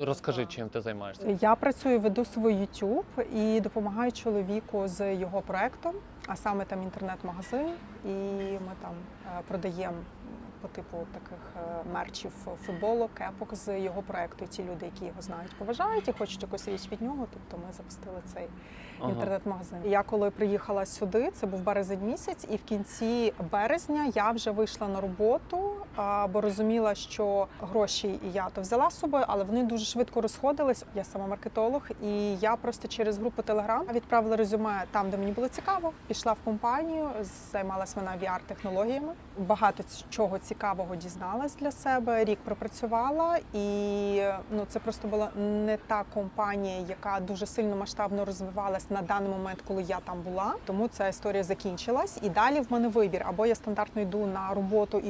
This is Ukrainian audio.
Розкажи, чим ти займаєшся. Я працюю, веду свій YouTube і допомагаю чоловіку з його проектом, а саме там інтернет-магазин, і ми там е, продаємо по типу таких е, мерчів футболок, кепок з його проекту. І ті люди, які його знають, поважають і хочуть якусь річ від нього. Тобто ми запустили цей Ага. інтернет-магазин. Я коли приїхала сюди, це був березень місяць, і в кінці березня я вже вийшла на роботу, бо розуміла, що гроші і я то взяла з собою, але вони дуже швидко розходились. Я сама маркетолог, і я просто через групу Телеграм відправила резюме там, де мені було цікаво. Пішла в компанію, займалась вона VR-технологіями. Багато ц- чого цікавого дізналась для себе. Рік пропрацювала, і ну це просто була не та компанія, яка дуже сильно масштабно розвивалась на даний момент, коли я там була. Тому ця історія закінчилась. І далі в мене вибір або я стандартно йду на роботу і